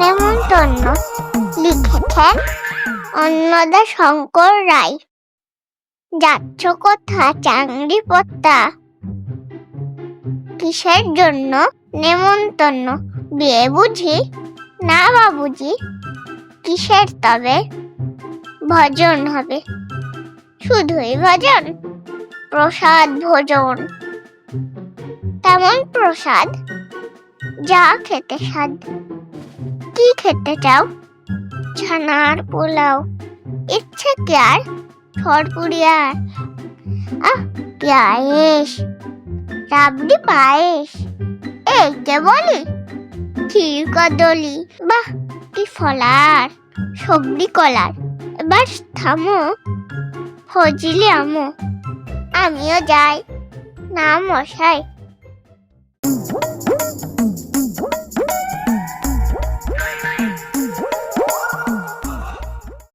নেমন্তন্ন লিখেছেন অন্নদা শঙ্কর রায়। যাচ্ছ কোথা চাংড়ি পত্তা কিসের জন্য নেমন্তন্ন? বিয়ে বুঝি? না বাবুজি, কিসের তবে? ভজন হবে। শুধুই ভজন? প্রসাদ ভোজন। তেমন প্রসাদ? যা খেতে স্বাদ। কি খেতে চাও? ছানার পোলাও। ইচ্ছে কি আর? সরপুরিয়ার আহ কি আয়েস রাবড়ি পায়েস। এই কে বলি, ক্ষীর কদলি। বাহ, কি ফলার, সবজি কলার। এবার থামো, ফজলি আমো। আমিও যাই। না মশাই